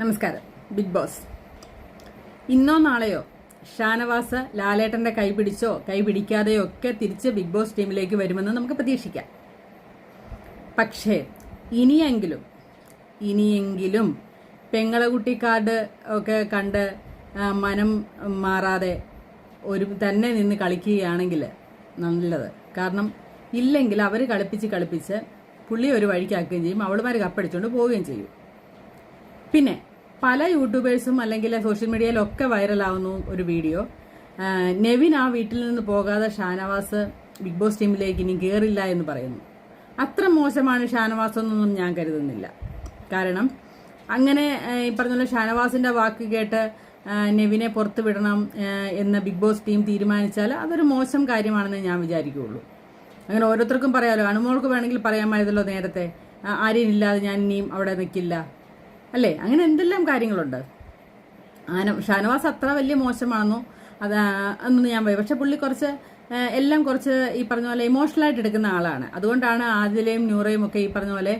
നമസ്കാരം. Big boss. ഇന്നോ നാളെയോ ഷാനവാസ് ലാലേട്ടന്റെ കൈ പിടിച്ചോ കൈ പിടിക്കാതെയോ ഒക്കെ തിരിച്ച് ബിഗ് ബോസ് ടീമിലേക്ക് വരുമെന്ന് നമുക്ക് പ്രതീക്ഷിക്കാം. പക്ഷേ ഇനിയെങ്കിലും ഇനിയെങ്കിലും പെങ്ങളകുട്ടി കാർഡ് ഒക്കെ കണ്ട് മനം മാറാതെ ഒരു തന്നെ നിന്ന് കളിക്കുകയാണെങ്കിൽ നല്ലത്. കാരണം ഇല്ലെങ്കിൽ അവർ കളിപ്പിച്ച് കളിപ്പിച്ച് പുള്ളി ഒരു വഴിക്കാക്കുകയും ചെയ്യും അവളുമാർ കപ്പടിച്ചുകൊണ്ട് പോവുകയും ചെയ്യും. പിന്നെ പല യൂട്യൂബേഴ്സും അല്ലെങ്കിൽ സോഷ്യൽ മീഡിയയിലൊക്കെ വൈറലാവുന്നു ഒരു വീഡിയോ. നെവിൻ ആ വീട്ടിൽ നിന്ന് പോകാതെ ഷാനവാസ് ബിഗ് ബോസ് ടീമിലേക്ക് ഇനി കയറില്ല എന്ന് പറയുന്നു. അത്ര മോശമാണ് ഷാനവാസ് എന്നൊന്നും ഞാൻ കരുതുന്നില്ല. കാരണം അങ്ങനെ ഈ പറഞ്ഞ ഷാനവാസിന്റെ വാക്ക് കേട്ട് നെവിനെ പുറത്തു വിടണം എന്ന് ബിഗ് ബോസ് ടീം തീരുമാനിച്ചാൽ അതൊരു മോശം കാര്യമാണെന്ന് ഞാൻ വിചാരിക്കുകയുള്ളൂ. അങ്ങനെ ഓരോരുത്തർക്കും പറയാമല്ലോ അണുമോൾക്ക് വേണമെങ്കിൽ പറയാമായിരുന്നല്ലോ നേരത്തെ. ആരെയും ഇല്ലാതെ ഞാൻ ഇനിയും അവിടെ നിൽക്കില്ല. അല്ലേ? അങ്ങനെ എന്തെല്ലാം കാര്യങ്ങളുണ്ട്? ആന ഷാനവാസ് അത്ര വലിയ മോശമാണെന്നോ? അത് അതൊന്നും ഞാൻ പറയും പക്ഷെ പുള്ളി കുറച്ച് എല്ലാം കുറച്ച് ഈ പറഞ്ഞ പോലെ ഇമോഷണലായിട്ട് എടുക്കുന്ന ആളാണ്. അതുകൊണ്ടാണ് ആദിലയും നൂറയും ഒക്കെ ഈ പറഞ്ഞ പോലെ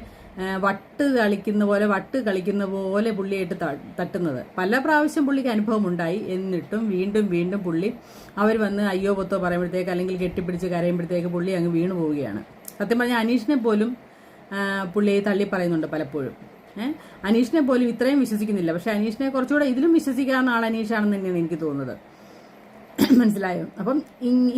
വട്ട് കളിക്കുന്ന പോലെ വട്ട് കളിക്കുന്ന പോലെ പുള്ളിയായിട്ട് തട്ടുന്നത്. പല പ്രാവശ്യം പുള്ളിക്ക് അനുഭവം ഉണ്ടായി എന്നിട്ടും വീണ്ടും വീണ്ടും പുള്ളി അവർ വന്ന് അയ്യോ പൊത്തോ പറയുമ്പോഴത്തേക്ക് അല്ലെങ്കിൽ കെട്ടിപ്പിടിച്ച് കരയുമ്പോഴത്തേക്ക് പുള്ളി അങ്ങ് വീണു പോവുകയാണ് സത്യം പറഞ്ഞാൽ അനീഷിനെ പോലും പുള്ളിയെ തള്ളി പറയുന്നുണ്ട് പലപ്പോഴും. അനീഷിനെ പോലും ഇത്രയും വിശ്വസിക്കുന്നില്ല. പക്ഷെ അനീഷിനെ കുറച്ചുകൂടെ ഇതിലും വിശ്വസിക്കാവുന്ന ആൾ അനീഷാണെന്ന് തന്നെയാണ് എനിക്ക് തോന്നുന്നത്. മനസ്സിലായോ? അപ്പം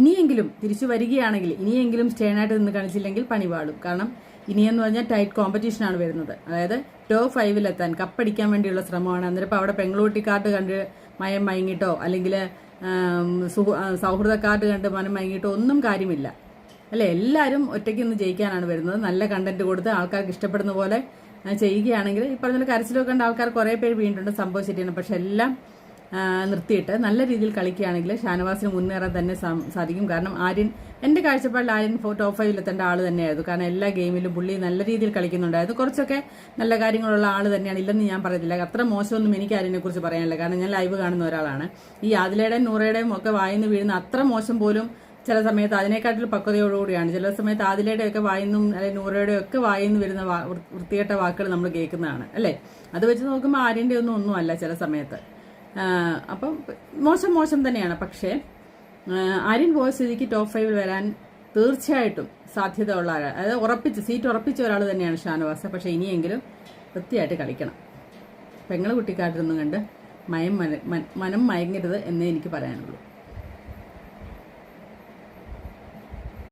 ഇനിയെങ്കിലും തിരിച്ചു വരികയാണെങ്കിൽ ഇനിയെങ്കിലും സ്റ്റേണായിട്ട് നിന്ന് കളിച്ചില്ലെങ്കിൽ പണി പാടും. കാരണം ഇനിയെന്ന് പറഞ്ഞാൽ ടൈറ്റ് കോമ്പറ്റീഷനാണ് വരുന്നത്. അതായത് ടോപ്പ് ഫൈവിലെത്താൻ കപ്പടിക്കാൻ വേണ്ടിയുള്ള ശ്രമമാണ്. അന്നേരം അവിടെ പെങ്ങളൂട്ടി കാർഡ് കണ്ട് മയം മയങ്ങിട്ടോ അല്ലെങ്കിൽ സൗഹൃദ കാർഡ് കണ്ട് മനം മയങ്ങിട്ടോ ഒന്നും കാര്യമില്ല. അല്ലെ? എല്ലാവരും ഒറ്റയ്ക്ക് ഒന്ന് ജയിക്കാനാണ് വരുന്നത്. നല്ല കണ്ടന്റ് കൊടുത്ത് ആൾക്കാർക്ക് ഇഷ്ടപ്പെടുന്ന പോലെ ചെയ്യുകയാണെങ്കിൽ ഈ പറഞ്ഞ കരച്ചിലൊക്കെ ഉണ്ട് ആൾക്കാർ കുറേ പേര് വീണിട്ടുണ്ട് സംഭവിച്ചിട്ടുണ്ട് പക്ഷെ എല്ലാം നിർത്തിയിട്ട് നല്ല രീതിയിൽ കളിക്കുകയാണെങ്കിൽ ഷാനവാസിന് മുന്നേറാൻ തന്നെ സാധിക്കും. കാരണം ആര്യൻ എന്റെ കാഴ്ചപ്പാടിൽ ആര്യൻ ടോപ്പ് ഫൈവിൽ എത്തേണ്ട ആൾ തന്നെയായിരുന്നു. കാരണം എല്ലാ ഗെയിമിലും പുള്ളി നല്ല രീതിയിൽ കളിക്കുന്നുണ്ടായിരുന്നു. കുറച്ചൊക്കെ നല്ല കാര്യങ്ങളുള്ള ആൾ തന്നെയാണ് ഇല്ലെന്ന് ഞാൻ പറയത്തില്ല. അത്ര മോശമൊന്നും എനിക്ക് ആര്യനെ കുറിച്ച് പറയാനില്ല. കാരണം ഞാൻ ലൈവ് കാണുന്ന ഒരാളാണ്. ഈ ആദിലയുടെയും നൂറയുടെയും ഒക്കെ വായിന്ന് വീഴുന്ന അത്ര മോശം പോലും ചില സമയത്ത് അതിനെക്കാട്ടിൽ പക്വതയോടുകൂടിയാണ്. ചില സമയത്ത് ആദിലയുടെ ഒക്കെ വായിന്നും അല്ലെങ്കിൽ നൂറയുടെ ഒക്കെ വായിന്ന് വരുന്ന വൃത്തികെട്ട വാക്കുകൾ നമ്മൾ കേൾക്കുന്നതാണ് അല്ലേ? അത് വെച്ച് നോക്കുമ്പോൾ ആര്യന്റെ ഒന്നും ഒന്നുമല്ല ചില സമയത്ത്. അപ്പം മോശം മോശം തന്നെയാണ്. പക്ഷേ ആര്യൻ പോയ സ്ഥിതിക്ക് ടോപ്പ് ഫൈവിൽ വരാൻ തീർച്ചയായിട്ടും സാധ്യത ഉള്ള ആളാണ് അതായത് ഉറപ്പിച്ച് സീറ്റ് ഉറപ്പിച്ച ഒരാൾ തന്നെയാണ് ഷാനവാസ്. പക്ഷേ ഇനിയെങ്കിലും വൃത്തിയായിട്ട് കളിക്കണം. പെങ്ങളെ കുട്ടിക്കാട്ടിൽ നിന്നും കണ്ട് മയം മനം മയങ്ങരുത് എന്നേ എനിക്ക് പറയാനുള്ളൂ.